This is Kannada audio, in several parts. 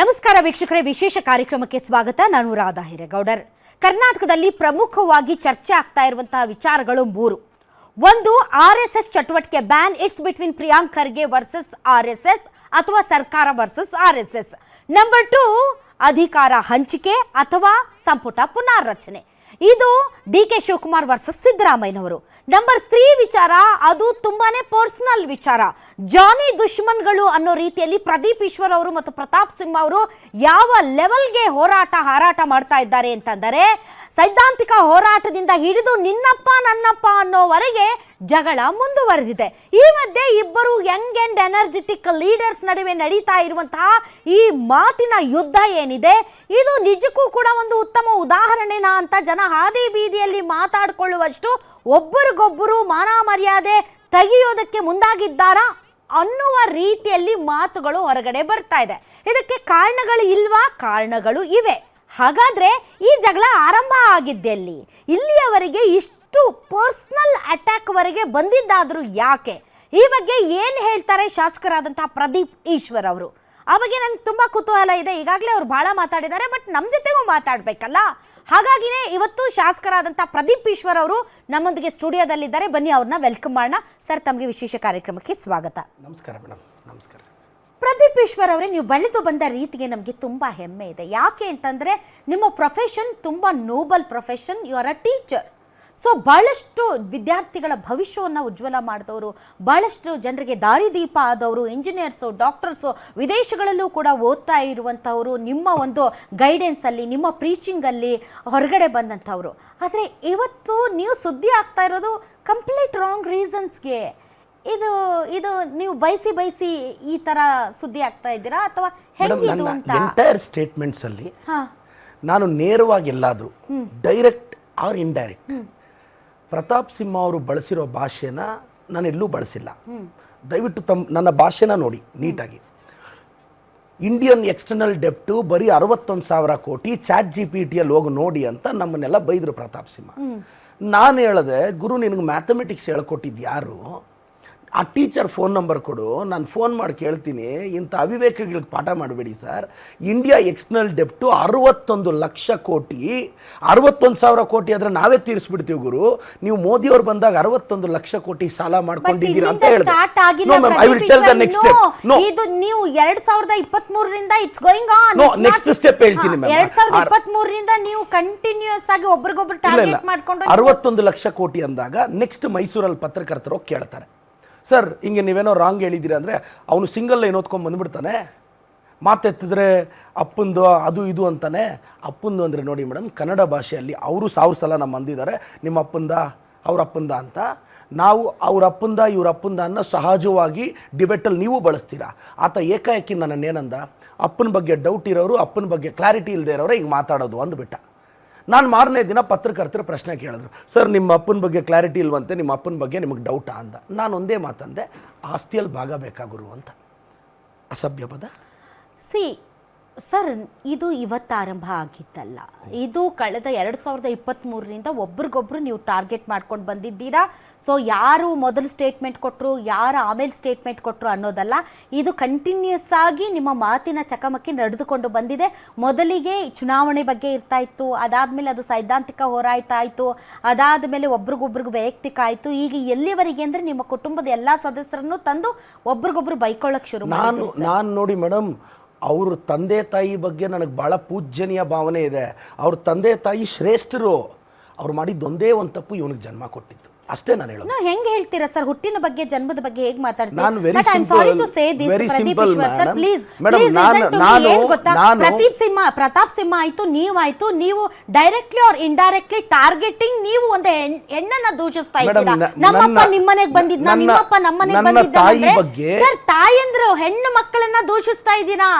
ನಮಸ್ಕಾರ ವೀಕ್ಷಕರೇ, ವಿಶೇಷ ಕಾರ್ಯಕ್ರಮಕ್ಕೆ ಸ್ವಾಗತ. ನಾನು ರಾಧಾ ಹಿರೇಗೌಡರ್. ಕರ್ನಾಟಕದಲ್ಲಿ ಪ್ರಮುಖವಾಗಿ ಚರ್ಚೆ ಆಗ್ತಾ ಇರುವಂತಹ ವಿಚಾರಗಳು ಮೂರು. ಒಂದು, ಆರ್ ಎಸ್ ಎಸ್ ಚಟುವಟಿಕೆ ban it's between Priyank Kharge versus R S S ಅಥವಾ ಸರ್ಕಾರ versus R S S. Number two, ಅಧಿಕಾರ ಹಂಚಿಕೆ ಅಥವಾ ಸಂಪುಟ ಪುನಾರಚನೆ. ಇದು ಡಿ ಕೆ ಶಿವಕುಮಾರ್ ವರ್ಸಸ್ ಸಿದ್ದರಾಮಯ್ಯನವರು. ನಂಬರ್ ತ್ರೀ ವಿಚಾರ, ಅದು ತುಂಬಾನೇ ಪರ್ಸನಲ್ ವಿಚಾರ. ಜಾನಿ ದುಶ್ಮನ್ಗಳು ಅನ್ನೋ ರೀತಿಯಲ್ಲಿ ಪ್ರದೀಪ್ ಈಶ್ವರ್ ಅವರು ಮತ್ತು ಪ್ರತಾಪ್ ಸಿಂಹ ಅವರು ಯಾವ ಲೆವೆಲ್ಗೆ ಹೋರಾಟ, ಹಾರಾಟ ಮಾಡ್ತಾ ಇದ್ದಾರೆ ಅಂತಂದರೆ, ಸೈದ್ಧಾಂತಿಕ ಹೋರಾಟದಿಂದ ಹಿಡಿದು ನಿನ್ನಪ್ಪ, ನನ್ನಪ್ಪ ಅನ್ನೋವರೆಗೆ ಜಗಳ ಮುಂದುವರೆದಿದೆ. ಈ ಮಧ್ಯೆ ಇಬ್ಬರು ಯಂಗ್ ಅಂಡ್ ಎನರ್ಜೆಟಿಕ್ ಲೀಡರ್ಸ್ ನಡುವೆ ನಡೀತಾ ಇರುವಂತಹ ಈ ಮಾತಿನ ಯುದ್ಧ ಏನಿದೆ, ಇದು ನಿಜಕ್ಕೂ ಕೂಡ ಒಂದು ಉತ್ತಮ ಉದಾಹರಣೆನಾ ಅಂತ ಜನ ಹಾದಿ ಬೀದಿಯಲ್ಲಿ ಮಾತಾಡಿಕೊಳ್ಳುವಷ್ಟು ಒಬ್ಬರಿಗೊಬ್ಬರು ಮಾನ ಮರ್ಯಾದೆ ತೆಗೆಯೋದಕ್ಕೆ ಮುಂದಾಗಿದ್ದಾರಾ ಅನ್ನುವ ರೀತಿಯಲ್ಲಿ ಮಾತುಗಳು ಹೊರಗಡೆ ಬರ್ತಾ ಇದೆ. ಇದಕ್ಕೆ ಕಾರಣಗಳು ಇಲ್ವಾ? ಕಾರಣಗಳು ಇವೆ. ಹಾಗಾದ್ರೆ ಈ ಜಗಳ ಆರಂಭ ಆಗಿದ್ದೆಲ್ಲಿ? ಇಲ್ಲಿಯವರೆಗೆ ಇಷ್ಟು ಪರ್ಸ್ನಲ್ ಅಟ್ಯಾಕ್ ವರೆಗೆ ಬಂದಿದ್ದಾದ್ರೂ ಯಾಕೆ? ಈ ಬಗ್ಗೆ ಏನು ಹೇಳ್ತಾರೆ ಶಾಸಕರಾದಂತಹ ಪ್ರದೀಪ್ ಈಶ್ವರ್ ಅವರು? ಆ ಬಗ್ಗೆ ನನಗೆ ತುಂಬ ಕುತೂಹಲ ಇದೆ. ಈಗಾಗಲೇ ಅವ್ರು ಭಾಳ ಮಾತಾಡಿದ್ದಾರೆ, ಬಟ್ ನಮ್ಮ ಜೊತೆಗೂ ಮಾತಾಡಬೇಕಲ್ಲ? ಹಾಗಾಗಿನೇ ಇವತ್ತು ಶಾಸಕರಾದಂಥ ಪ್ರದೀಪ್ ಈಶ್ವರ್ ಅವರು ನಮ್ಮೊಂದಿಗೆ ಸ್ಟುಡಿಯೋದಲ್ಲಿದ್ದಾರೆ. ಬನ್ನಿ ಅವ್ರನ್ನ ವೆಲ್ಕಮ್ ಮಾಡೋಣ. ಸರ್ ತಮಗೆ ವಿಶೇಷ ಕಾರ್ಯಕ್ರಮಕ್ಕೆ ಸ್ವಾಗತ. ನಮಸ್ಕಾರ ಮೇಡಮ್. ನಮಸ್ಕಾರ. ಪ್ರದೀಪ್ ಈಶ್ವರ್ ಅವರೇ ನೀವು ಬೆಳೆದು ಬಂದ ರೀತಿಗೆ ನಮಗೆ ತುಂಬ ಹೆಮ್ಮೆ ಇದೆ. ಯಾಕೆ ಅಂತಂದರೆ ನಿಮ್ಮ ಪ್ರೊಫೆಷನ್ ತುಂಬ noble profession you are a teacher so ಭಾಳಷ್ಟು ವಿದ್ಯಾರ್ಥಿಗಳ ಭವಿಷ್ಯವನ್ನು ಉಜ್ವಲ ಮಾಡಿದವರು ಭಾಳಷ್ಟು ಜನರಿಗೆ ದಾರಿದೀಪ ಆದವರು ಇಂಜಿನಿಯರ್ಸು ಡಾಕ್ಟರ್ಸು ವಿದೇಶಗಳಲ್ಲೂ ಕೂಡ ಓದ್ತಾ ಇರುವಂಥವರು ನಿಮ್ಮ ಒಂದು ಗೈಡೆನ್ಸಲ್ಲಿ ನಿಮ್ಮ ಪ್ರೀಚಿಂಗಲ್ಲಿ ಹೊರಗಡೆ ಬಂದಂಥವರು ಆದರೆ ಇವತ್ತು ನೀವು ಸುದ್ದಿ ಆಗ್ತಾ ಇರೋದು ಕಂಪ್ಲೀಟ್ ರಾಂಗ್ ರೀಸನ್ಸ್ಗೆ ಇದು ಇದು ನೀವು ಬಯಸಿ ಬಯಸಿ ಈ ತರ ಸುದ್ದಿ ಆಗ್ತಾ ಇದ್ದೀರಾ ಅಥವಾ ಹೆಂಗಿದು ಅಂತ? ಎಂಟೈರ್ ಸ್ಟೇಟ್ಮೆಂಟ್ಸಲ್ಲಿ ಅಲ್ಲಿ ನಾನು ನೇರವಾಗಿ ಎಲ್ಲಾದರೂ direct or indirect Pratap Simha ಅವರು ಬಳಸಿರೋ ಭಾಷೆನ ನಾನು ಎಲ್ಲೂ ಬಳಸಿಲ್ಲ. ದಯವಿಟ್ಟು ತಮ್ಮ ನನ್ನ ಭಾಷೆನ ನೋಡಿ ನೀಟಾಗಿ. ಇಂಡಿಯನ್ ಎಕ್ಸ್ಟರ್ನಲ್ ಡೆಪ್ಟು ಬರೀ ಅರವತ್ತೊಂದು ಸಾವಿರ ಕೋಟಿ ಚಾಟ್ ಜಿ ಪಿ ಟಿಯಲ್ಲಿ ಹೋಗಿ ನೋಡಿ ಅಂತ ನಮ್ಮನ್ನೆಲ್ಲ ಬೈದರು ಪ್ರತಾಪ್ ಸಿಂಹ. ನಾನು ಹೇಳಿದೆ ಗುರು ನಿನಗೆ ಮ್ಯಾಥಮೆಟಿಕ್ಸ್ ಹೇಳ್ಕೊಟ್ಟಿದ್ದು ಯಾರು? ಆ ಟೀಚರ್ ಫೋನ್ ನಂಬರ್ ಕೊಡು ನಾನು ಫೋನ್ ಮಾಡಿ ಕೇಳ್ತೀನಿ. ಇಂಥ ಅವಿವೇಕಗಳಿಗೆ ಪಾಠ ಮಾಡಬೇಡಿ ಸರ್. ಇಂಡಿಯಾ ಎಕ್ಸ್ಟರ್ನಲ್ ಡೆಪ್ಟು ಅರವತ್ತೊಂದು ಲಕ್ಷ ಕೋಟಿ. ಅರವತ್ತೊಂದು ಸಾವಿರ ಕೋಟಿ ಆದರೆ ನಾವೇ ತೀರಿಸ್ಬಿಡ್ತೀವಿ ಗುರು. ನೀವು ಮೋದಿಯವ್ರು ಬಂದಾಗ ಅರವತ್ತೊಂದು ಲಕ್ಷ ಕೋಟಿ ಸಾಲ ಮಾಡ್ಕೊಂಡಿದ್ದೀರಾ ಅಂತ ಹೇಳಿದೆ. step. No. ಇದು ನೀವು ಎರಡ್ ಸಾವಿರದ ಇಪ್ಪತ್ತ್ ಮೂರರಿಂದ it's going on no next step ಹೇಳ್ತೀನಿ. ಎರಡ್ ಸಾವಿರದ ಆರ್- ಇಪ್ಪತ್ತ್ ಮೂರರಿಂದ ನೀವು ಕಂಟಿನ್ಯೂಸ್ ಆಗಿ ಒಬ್ರಿಗೊಬ್ರು ಟಾರ್ಗೆಟ್ ಮಾಡ್ಕೊಂಡು ಅರವತ್ತೊಂದು ಲಕ್ಷ ಕೋಟಿ ಅಂದಾಗ ನೆಕ್ಸ್ಟ್ ಮೈಸೂರಲ್ಲಿ ಪತ್ರಕರ್ತರು ಕೇಳ್ತಾರೆ. ಸರ್, ಹಿಂಗೆ ನೀವೇನೋ ರಾಂಗ್ ಹೇಳಿದ್ದೀರಿ ಅಂದರೆ ಅವನು ಸಿಂಗಲ್ ಲೈನ್ ಓದ್ಕೊಂಡು ಬಂದುಬಿಡ್ತಾನೆ. ಮಾತೆತ್ತಿದ್ರೆ ಅಪ್ಪಂದು ಅದು ಇದು ಅಂತಾನೆ. ಅಪ್ಪಂದು ಅಂದರೆ ನೋಡಿ ಮೇಡಮ್ ಕನ್ನಡ ಭಾಷೆಯಲ್ಲಿ ಅವರು ಸಾವಿರ ಸಲ ನಮ್ಮ ಅಂದಿದ್ದಾರೆ. ನಿಮ್ಮ ಅಪ್ಪಂದ, ಅವ್ರ ಅಪ್ಪಂದ ಅಂತ. ನಾವು ಅವ್ರ ಅಪ್ಪಂದ, ಇವ್ರ ಅಪ್ಪಂದ ಅನ್ನೋ ಸಹಜವಾಗಿ ಡಿಬೇಟಲ್ಲಿ ನೀವು ಬಳಸ್ತೀರಾ? ಆತ ಏಕಾಏಕಿ ನನ್ನನ್ನೇನಂದ? ಅಪ್ಪನ ಬಗ್ಗೆ ಡೌಟ್ ಇರೋರು, ಅಪ್ಪನ ಬಗ್ಗೆ ಕ್ಲಾರಿಟಿ ಇಲ್ಲದೆ ಇರೋರೆ ಹಿಂಗೆ ಮಾತಾಡೋದು ಅಂದ್ಬಿಟ್ಟ. ನಾನು ಮಾರನೇ ದಿನ ಪತ್ರಕರ್ತರು ಪ್ರಶ್ನೆ ಕೇಳಿದ್ರು. ಸರ್, ನಿಮ್ಮ ಅಪ್ಪನ ಬಗ್ಗೆ ಕ್ಲಾರಿಟಿ ಇಲ್ವಂತೆ, ನಿಮ್ಮ ಅಪ್ಪನ ಬಗ್ಗೆ ನಿಮಗೆ ಡೌಟ ಅಂದ. ನಾನು ಒಂದೇ ಮಾತಂದೆ, ಆಸ್ತಿಯಲ್ಲಿ ಭಾಗ ಬೇಕಾಗುರು ಅಂತ. ಅಸಭ್ಯ ಪದ. ಸಿ ಸರ್ ಇದು ಇವತ್ತು ಆರಂಭ ಆಗಿದ್ದಲ್ಲ ಇದು ಕಳೆದ ಎರಡು ಸಾವಿರದ ಇಪ್ಪತ್ತ್ಮೂರರಿಂದ ಒಬ್ರಿಗೊಬ್ರು ನೀವು ಟಾರ್ಗೆಟ್ ಮಾಡ್ಕೊಂಡು ಬಂದಿದ್ದೀರಾ? ಸೊ ಯಾರು ಮೊದಲು ಸ್ಟೇಟ್ಮೆಂಟ್ ಕೊಟ್ಟರು ಯಾರು ಆಮೇಲೆ ಸ್ಟೇಟ್ಮೆಂಟ್ ಕೊಟ್ಟರು ಅನ್ನೋದಲ್ಲ ಇದು ಕಂಟಿನ್ಯೂಸ್ ಆಗಿ ನಿಮ್ಮ ಮಾತಿನ ಚಕಮಕಿ ನಡೆದುಕೊಂಡು ಬಂದಿದೆ. ಮೊದಲಿಗೆ ಚುನಾವಣೆ ಬಗ್ಗೆ ಇರ್ತಾ ಇತ್ತು ಅದಾದಮೇಲೆ ಅದು ಸೈದ್ಧಾಂತಿಕ ಹೋರಾಟ ಆಯಿತು ಅದಾದ ಮೇಲೆ ಒಬ್ರಿಗೊಬ್ರಿಗೂ ವೈಯಕ್ತಿಕ ಆಯಿತು. ಈಗ ಎಲ್ಲಿವರೆಗೆ ಅಂದರೆ ನಿಮ್ಮ ಕುಟುಂಬದ ಎಲ್ಲ ಸದಸ್ಯರನ್ನು ತಂದು ಒಬ್ರಿಗೊಬ್ರು ಬೈಕೊಳ್ಳೋಕೆ ಶುರು ನಾನು ನಾನು ನೋಡಿ ಮೇಡಮ್ ಅವ್ರ ತಂದೆ ತಾಯಿ ಬಗ್ಗೆ ನನಗೆ ಭಾಳ ಪೂಜ್ಯನೀಯ ಭಾವನೆ ಇದೆ. ಅವ್ರ ತಂದೆ ತಾಯಿ ಶ್ರೇಷ್ಠರು. ಅವ್ರು ಮಾಡಿದ್ದೊಂದೇ ಒಂದು ತಪ್ಪು ಇವನಿಗೆ ಜನ್ಮ ಕೊಟ್ಟಿತ್ತು ಅಷ್ಟೇ ನಾನು ಹೇಳೋದು. ನಾವು ಹೆಂಗೆ ಹೇಳ್ತೀರಾ ಸರ್? ಹುಟ್ಟಿನ ಬಗ್ಗೆ ಜನ್ಮದ ಬಗ್ಗೆ ಹೇಗ್ ನಾನು I am sorry to say this Pradeep Vishwas Eshwar sir please please ನಾನು- ನಾನು- ಏನ್ ಗೊತ್ತಾ? ನಾನು- ಪ್ರದೀಪ್ ಸಿಂಹ ಪ್ರತಾಪ್ ಸಿಂಹ ಆಯ್ತು ನೀವಾಯ್ತು ನೀವು ಡೈರೆಕ್ಟ್ಲಿ ಆರ್ ಇಂಡೈರೆಕ್ಟ್ಲಿ ಟಾರ್ಗೆಟಿಂಗ್ ನೀವು ಒಂದು ಹೆಣ್- ಹೆಣ್ಣನ್ನ ದೂಷಿಸ್ತಾ Madam, ಇದ್ದೀರಾ? ನ- ನಮ್ಮಪ್ಪ ನನ್ನ- ನಿಮ್ಮನೆಗ್ ಬಂದಿದ್ನ ನನ್ನ- ನಿಮ್ಮಪ್ಪ ನಮ್ಮನೆಗ್ ನನ್ನ ಬಂದಿದ್ದ ತಾಯಿ ಬಗ್ಗೆ- ಸರ್ ತಾಯಂದ್ರು ಹೆಣ್ಣು ಮಕ್ಕಳನ್ನ ದೂಷಿಸ್ತಾ ಇದ್ದೀರಾ?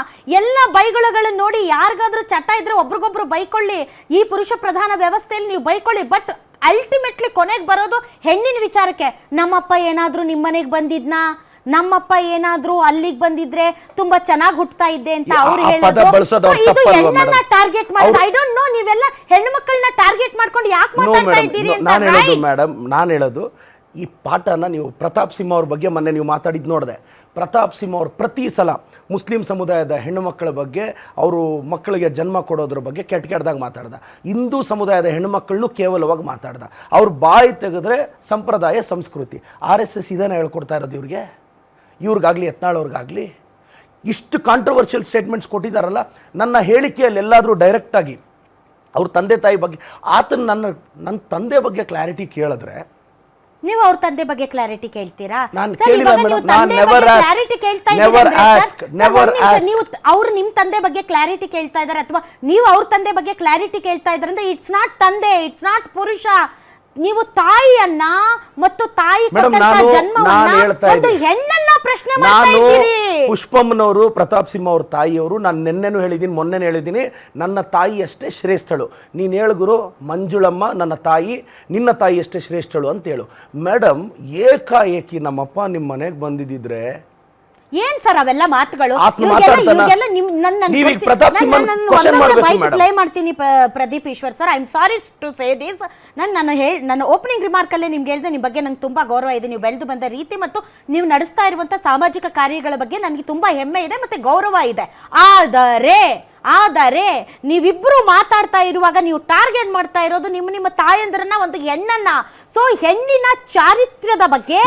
ಎಲ್ಲ ಬೈಗುಳಗಳನ್ನ ನೋಡಿ ಯಾರಿಗಾದ್ರೂ ಚಟ ಇದ್ರೆ ಒಬ್ರಿಗೊಬ್ರು ಬೈಕೊಳ್ಳಿ. ಈ ಪುರುಷ ಪ್ರಧಾನ ವ್ಯವಸ್ಥೆಯಲ್ಲಿ ನೀವು ಬೈಕೊಳ್ಳಿ. ಬಟ್ ಅಲ್ಟಿಮೇಟ್ಲಿ ಕೊನೆಗೆ ಬರೋದು ಹೆಣ್ಣಿನ ವಿಚಾರಕ್ಕೆ. ನಮ್ಮಪ್ಪ ಏನಾದ್ರೂ ನಿಮ್ಮನೆಗೆ ಬಂದಿದ್ನಾ? ನಮ್ಮಪ್ಪ ಏನಾದ್ರೂ ಅಲ್ಲಿಗೆ ಬಂದಿದ್ರೆ ತುಂಬಾ ಚೆನ್ನಾಗಿ ಹುಟ್ಟತಾ ಇದ್ದೆ ಅಂತ ಅವರು ಹೇಳಿದ್ರು. ಇದು ಹೆಣ್ಣನ್ನ ಟಾರ್ಗೆಟ್ ಮಾಡೋದು ಅವ್ರು- ಐ ಡೋಂಟ್ ನೋ ನೀವೆಲ್ಲ ಹೆಣ್ಣು ಮಕ್ಕಳನ್ನ ಟಾರ್ಗೆಟ್ ಮಾಡ್ಕೊಂಡು ಯಾಕೆ ಮಾತಾಡ್ತಾ ಇದ್ದೀರಿ ಅಂತ ನಾನು ಹೇಳೋದು right? ಮೇಡಮ್ ನಾನು ಹೇಳೋದು ಈ ಪಾಠನ ನೀವು ಪ್ರತಾಪ್ ಸಿಂಹ ಅವ್ರ ಬಗ್ಗೆ ಮೊನ್ನೆ ನೀವು ಮಾತಾಡಿದ್ದು ನೋಡಿದೆ. ಪ್ರತಾಪ್ ಸಿಂಹ ಅವ್ರು ಪ್ರತಿ ಸಲ ಮುಸ್ಲಿಂ ಸಮುದಾಯದ ಹೆಣ್ಣು ಮಕ್ಕಳ ಬಗ್ಗೆ, ಅವರು ಮಕ್ಕಳಿಗೆ ಜನ್ಮ ಕೊಡೋದ್ರ ಬಗ್ಗೆ ಕೆಟ್ಟ ಕೆಟ್ಟದಾಗ ಮಾತಾಡ್ದ. ಹಿಂದೂ ಸಮುದಾಯದ ಹೆಣ್ಣು ಮಕ್ಕಳನ್ನು ಕೇವಲವಾಗಿ ಮಾತಾಡ್ದ. ಅವ್ರ ಬಾಯಿ ತೆಗೆದ್ರೆ ಸಂಪ್ರದಾಯ, ಸಂಸ್ಕೃತಿ. ಆರ್ ಎಸ್ ಎಸ್ ಇದನ್ನು ಹೇಳ್ಕೊಡ್ತಾ ಇರೋದು ಇವ್ರಿಗೆ. ಇವ್ರಿಗಾಗಲಿ ಯತ್ನಾಳವ್ರಿಗಾಗಲಿ ಇಷ್ಟು ಕಾಂಟ್ರವರ್ಷಿಯಲ್ ಸ್ಟೇಟ್ಮೆಂಟ್ಸ್ ಕೊಟ್ಟಿದ್ದಾರಲ್ಲ ನನ್ನ ಹೇಳಿಕೆಯಲ್ಲಿ ಎಲ್ಲಾದರೂ ಡೈರೆಕ್ಟಾಗಿ ಅವ್ರ ತಂದೆ ತಾಯಿ ಬಗ್ಗೆ, ಆತನ ನನ್ನ ನನ್ನ ತಂದೆ ಬಗ್ಗೆ ಕ್ಲಾರಿಟಿ ಕೇಳಿದ್ರೆ ನೀವು ಅವ್ರ ತಂದೆ ಬಗ್ಗೆ ಕ್ಲಾರಿಟಿ ಕೇಳ್ತೀರಾ ನಾನ್ ಸರ್, ಕೇಳಿಲ್ಲ ಇವಾಗ madam. ನೀವು ನಾನ್ ತಂದೆ never ಬಗ್ಗೆ asked. clarity ಕೇಳ್ತಾ Never ಇದ್ದೀರಾ ಅಂದ್ರೆ asked. ಸರ್, Never ಒಂದ್ ನಿಮಿಷ, asked. ನೀವು ಅವ್ರು ನಿಮ್ ತಂದೆ ಬಗ್ಗೆ ಕ್ಲಾರಿಟಿ ಕೇಳ್ತಾ ಇದಾರೆ ಅಥವಾ ನೀವು ಅವ್ರ ತಂದೆ ಬಗ್ಗೆ ಕ್ಲಾರಿಟಿ ಕೇಳ್ತಾ ಇದಾರೆ ಅಂದ್ರೆ ಇಟ್ಸ್ ನಾಟ್ ತಂದೆ ಇಟ್ಸ್ ನಾಟ್ ಪುರುಷ ನೀವು ತಾಯಿಯನ್ನ ಮತ್ತು ತಾಯಿ ಒಂದು ಹೆಣ್ಣನ್ನ ಪ್ರಶ್ನೆ ಪುಷ್ಪಮ್ನವರು ನಾನು ಪುಷ್ಪಮ್ಮನವರು ಪ್ರತಾಪ್ ಸಿಂಹ ಅವ್ರ ತಾಯಿಯವರು ನಾನು ನಿನ್ನೆನೂ ಹೇಳಿದ್ದೀನಿ ಮೊನ್ನೆನೂ ಹೇಳಿದ್ದೀನಿ ನನ್ನ ತಾಯಿ ಅಷ್ಟೇ ಶ್ರೇಷ್ಠಳು. ನೀನು ಹೇಳು ಗುರು ಮಂಜುಳಮ್ಮ ನನ್ನ ತಾಯಿ ನಿನ್ನ ತಾಯಿ ಅಷ್ಟೇ ಶ್ರೇಷ್ಠಳು ಅಂತ ಹೇಳು. ಮೇಡಮ್ ಏಕಾಏಕಿ ನಮ್ಮಪ್ಪ ನಿಮ್ಮ ಮನೆಗೆ ಬಂದಿದ್ದಿದ್ರೆ ಏನ್ ಸರ್ ಅವೆಲ್ಲ ಮಾತುಗಳು ಆತ್ಮ ಇವ್ರಿಗೆಲ್ಲ- ಮಾತಾಡ್ತಾನ? ಇವ್ರಿಗೆಲ್ಲ ನಿಮ್ ನನ್ನ ನನ್ನ ನೀವೀಗ ಪ್ರತಾಪ್ ನನ್ನ- ಸಿಂಹನ್ question ಮಾಡ್ಬೇಕು ಬೈಕ್ madam. ಮಾಡ್ತೀನಿ ಪ- Pradeep Eshwar sir I am sorry to say this ನಾನು ನನ್ನ ಹೇಳ್ ನನ್ನ ಓಪನಿಂಗ್ ರಿಮಾರ್ಕ್ ಅಲ್ಲೇ ನಿಮ್ಗೆ ಹೇಳಿದೆ ನಿಮ್ಮ ಬಗ್ಗೆ ನಂಗೆ ತುಂಬಾ ಗೌರವ ಇದೆ ನೀವು ಬೆಳೆದು ಬಂದ ರೀತಿ ಮತ್ತು ನೀವು ನಡೆಸ್ತಾ ಇರುವಂತ ಸಾಮಾಜಿಕ ಕಾರ್ಯಗಳ ಬಗ್ಗೆ ನನಗೆ ತುಂಬಾ ಹೆಮ್ಮೆ ಇದೆ ಮತ್ತೆ ಗೌರವ ಇದೆ ಆದರೆ ಆದರೆ ನೀವಿಬ್ಬರು ಮಾತಾಡ್ತಾ ಇರುವಾಗ ನೀವು ಟಾರ್ಗೆಟ್ ಮಾಡ್ತಾ ಇರೋದು ನಿಮ್ಮ ನಿಮ್ಮ ತಾಯಂದ್ರನ್ನ ಒಂದು ಹೆಣ್ಣನ್ನ ಸೊ ಹೆಣ್ಣಿನ ಚಾರಿತ್ರ್ಯದ ಬಗ್ಗೆ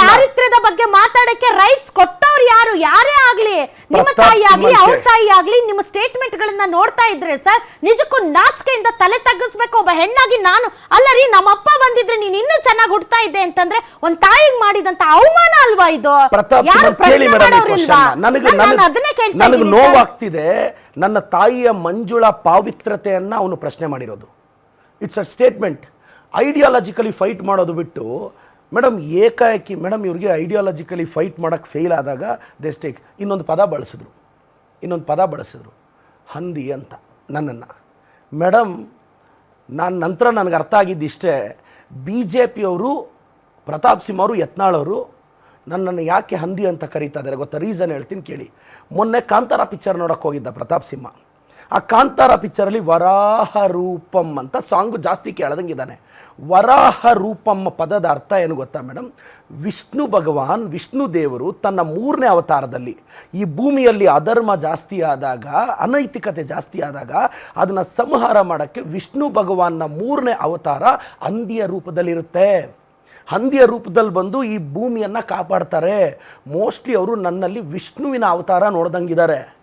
ಚಾರಿತ್ರ್ಯದ ಬಗ್ಗೆ ಮಾತಾಡಕ್ಕೆ ರೈಟ್ಸ್ ಕೊಟ್ಟವ್ರು ಯಾರು ಯಾರೇ ಆಗ್ಲಿ ನಿಮ್ಮ ತಾಯಿ ಆಗ್ಲಿ. ಅವ್ರ ತಾಯಿ ಆಗ್ಲಿ ನಿಮ್ಮ ಸ್ಟೇಟ್ಮೆಂಟ್ ಗಳನ್ನ ನೋಡ್ತಾ ಇದ್ರೆ ಸರ್ ನಿಜಕ್ಕೂ ನಾಚಿಕೆಯಿಂದ ತಲೆ ತಗ್ಗಿಸ್ಬೇಕು ಒಬ್ಬ ಹೆಣ್ಣಾಗಿ ನಾನು ಅಲ್ಲ ರೀ ನಮ್ಮ ಅಪ್ಪ ಬಂದಿದ್ರೆ ನೀನ್ ಇನ್ನೂ ಚೆನ್ನಾಗಿ ಹುಡ್ತಾ ಇದ್ದೆ ಅಂತಂದ್ರೆ ಒಂದ್ ತಾಯಿಗೆ ಮಾಡಿದಂತ ಅವಮಾನ ಅಲ್ವಾ ಇದು ಯಾರು ಪ್ರಶ್ನೆ ಮಾಡೋರಿಲ್ವಾ? ನಾನ್- ನಾನು ಅದನ್ನೇ ಕೇಳ್ತಾ. ನೋವಾಗ್ತಿದೆ ನನ್ನ ತಾಯಿಯ ಮಂಜುಳ ಪಾವಿತ್ರತೆಯನ್ನು ಅವನು ಪ್ರಶ್ನೆ ಮಾಡಿರೋದು. It's a statement ideologically fight ಮಾಡೋದು ಬಿಟ್ಟು ಮೇಡಮ್ ಏಕಾಏಕಿ ಮೇಡಮ್ ಇವ್ರಿಗೆ ಐಡಿಯಾಲಜಿಕಲಿ ಫೈಟ್ ಮಾಡೋಕ್ಕೆ ಫೇಲ್ ಆದಾಗ ದೇಸ್ಟೇಕ್ ಇನ್ನೊಂದು ಪದ ಬಳಸಿದ್ರು. ಇನ್ನೊಂದು ಪದ ಬಳಸಿದ್ರು. ಹಂದಿ ಅಂತ, ನನ್ನನ್ನು. ಮೇಡಮ್ ನಾನು ನಂತರ ನನಗೆ ಅರ್ಥ ಆಗಿದ್ದಿಷ್ಟೇ ಬಿ ಜೆ ಪಿಯವರು ಪ್ರತಾಪ್ ಸಿಂಹ ಅವರು ಯತ್ನಾಳವರು ನನ್ನನ್ನು ಯಾಕೆ ಹಂದಿ ಅಂತ ಕರೀತಾ ಇದ್ದಾರೆ ಗೊತ್ತಾ? ರೀಸನ್ ಹೇಳ್ತೀನಿ ಕೇಳಿ. ಮೊನ್ನೆ ಕಾಂತಾರ ಪಿಕ್ಚರ್ ನೋಡೋಕೆ ಹೋಗಿದ್ದ ಪ್ರತಾಪ್ ಸಿಂಹ. ಆ ಕಾಂತಾರ ಪಿಕ್ಚರಲ್ಲಿ ವರಾಹ ರೂಪಂ ಅಂತ ಸಾಂಗು ಜಾಸ್ತಿ ಕೇಳದಂಗಿದ್ದಾನೆ. ವರಾಹ ರೂಪಂ ಪದದ ಅರ್ಥ ಏನು ಗೊತ್ತಾ ಮೇಡಮ್ ವಿಷ್ಣು ಭಗವಾನ್, ವಿಷ್ಣು ದೇವರು ತನ್ನ ಮೂರನೇ ಅವತಾರದಲ್ಲಿ ಈ ಭೂಮಿಯಲ್ಲಿ ಅಧರ್ಮ ಜಾಸ್ತಿ ಆದಾಗ, ಅನೈತಿಕತೆ ಜಾಸ್ತಿ ಆದಾಗ ಅದನ್ನು ಸಂಹಾರ ಮಾಡೋಕ್ಕೆ ವಿಷ್ಣು ಭಗವಾನ್ನ ಮೂರನೇ ಅವತಾರ ಹಂದಿಯ ರೂಪದಲ್ಲಿರುತ್ತೆ. ಹಂದಿಯ ರೂಪದಲ್ಲಿ ಬಂದು ಈ ಭೂಮಿಯನ್ನು ಕಾಪಾಡ್ತಾರೆ. ಮೋಸ್ಟ್ಲಿ ಅವರು ನನ್ನಲ್ಲಿ ವಿಷ್ಣುವಿನ ಅವತಾರ ನೋಡ್ದಂಗಿದ್ದಾರೆ.